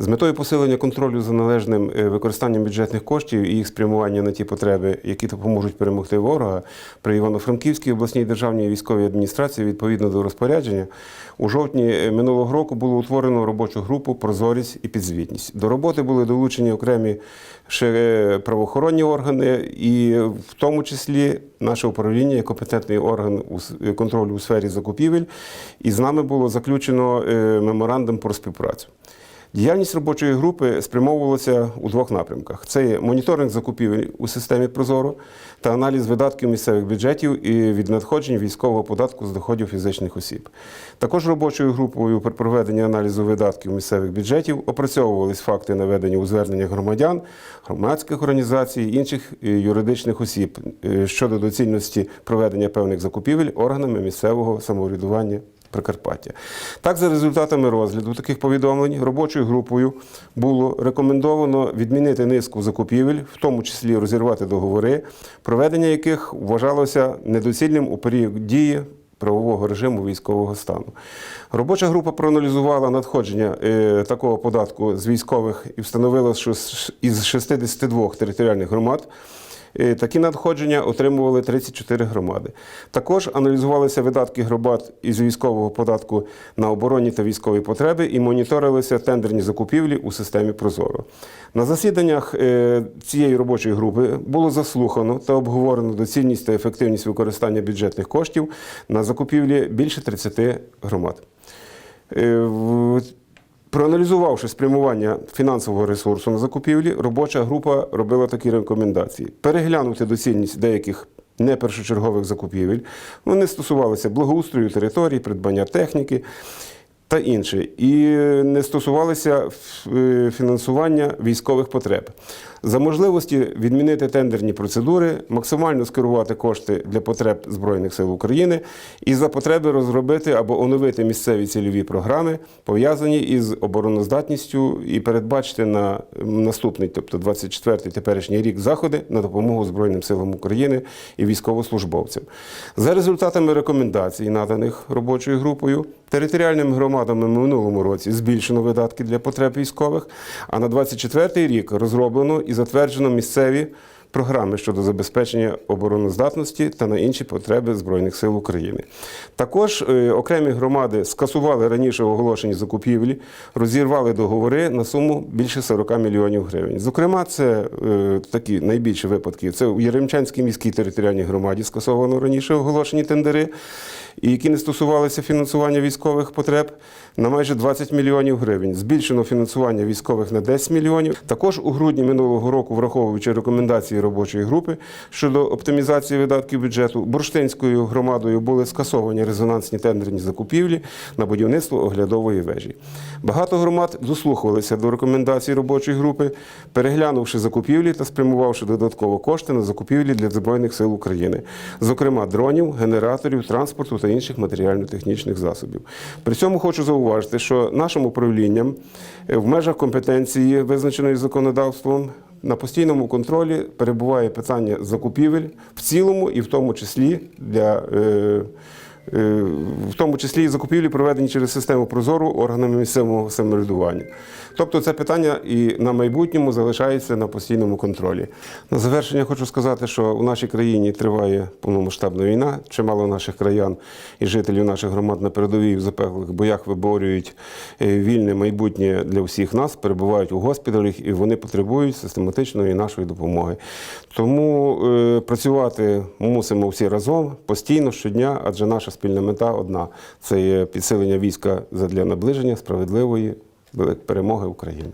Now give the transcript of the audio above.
З метою посилення контролю за належним е, використанням бюджетних коштів і їх спрямування на ті потреби, які допоможуть перемогти ворога, при Івано-Франківській обласній державній військовій адміністрації відповідно до розпорядження у жовтні е, минулого року було утворено робочу групу Прозорість і підзвітність. До роботи були долучені окремі ще е, правоохоронні органи, і в тому числі наше управління як компетентний орган контролю у сфері закупівель. І з нами було заключено меморандум про співпрацю. Діяльність робочої групи спрямовувалася у двох напрямках: це є моніторинг закупівель у системі Прозоро та аналіз видатків місцевих бюджетів і від надходжень військового податку з доходів фізичних осіб. Також робочою групою при проведенні аналізу видатків місцевих бюджетів опрацьовувались факти наведені у зверненнях громадян, громадських організацій, інших е, юридичних осіб е, щодо доцільності проведення певних закупівель органами місцевого самоврядування Прикарпаття. Так, за результатами розгляду таких повідомлень робочою групою було рекомендовано відмінити низку закупівель, в тому числі розірвати договори, проведення яких вважалося недоцільним у період дії правового режиму військового стану. Робоча група проаналізувала надходження е, такого податку з військових і встановила, що із 62 територіальних громад Такі надходження отримували 34 громади. Також аналізувалися видатки громад із військового податку на оборонні та військові потреби і моніторилися тендерні закупівлі у системі Прозоро. На засіданнях е, цієї робочої групи було заслухано та обговорено доцільність та ефективність використання бюджетних коштів на закупівлі більше 30 громад. Проаналізувавши спрямування фінансового ресурсу на закупівлі, робоча група робила такі рекомендації: переглянути доцільність деяких непершочергових закупівель. Вони стосувалися благоустрою територій, придбання техніки та інше, і не стосувалися е, фінансування військових потреб. За можливості відмінити тендерні процедури, максимально скерувати кошти для потреб Збройних сил України і за потреби розробити або оновити місцеві цільові програми, пов'язані із обороноздатністю, і передбачити на наступний, тобто 24-й теперішній рік, заходи на допомогу Збройним силам України і військовослужбовцям. За результатами рекомендацій, наданих робочою групою, територіальними громадами в минулому році збільшено видатки для потреб військових, а на 24-й рік розроблено і затверджено місцеві програми щодо забезпечення обороноздатності та на інші потреби Збройних сил України. Також е, окремі громади скасували раніше оголошені закупівлі, розірвали договори на суму більше 40 мільйонів гривень. Зокрема, це е, такі найбільші випадки. Це у Яремчанській міській територіальній громаді скасовано раніше оголошені тендери, які не стосувалися фінансування військових потреб на майже 20 мільйонів гривень. Збільшено фінансування військових на 10 мільйонів. Також у грудні минулого року, враховуючи рекомендації робочої групи щодо оптимізації видатків бюджету, бурштинською громадою були скасовані резонансні тендерні закупівлі на будівництво оглядової вежі. Багато громад дослухалися до рекомендацій робочої групи, переглянувши закупівлі та спрямувавши додатково кошти на закупівлі для Збройних сил України, зокрема дронів, генераторів, транспорту та інших матеріально-технічних засобів. При цьому хочу зауважити, що нашим управлінням е, в межах компетенції, визначеної законодавством, на постійному контролі перебуває питання закупівель в цілому і в тому числі для. Е, В тому числі і закупівлі проведені через систему Прозору органами місцевого самоврядування. Тобто це питання і на майбутньому залишається на постійному контролі. На завершення хочу сказати, що у нашій країні триває повномасштабна війна. Чимало наших краян і жителів наших громад на передовій в запеклих боях виборюють е, вільне майбутнє для всіх нас, перебувають у госпіталях і вони потребують систематичної нашої допомоги. Тому е, працювати мусимо всі разом постійно щодня, адже наша спільна мета одна це є підсилення війська задля наближення справедливої перемоги України.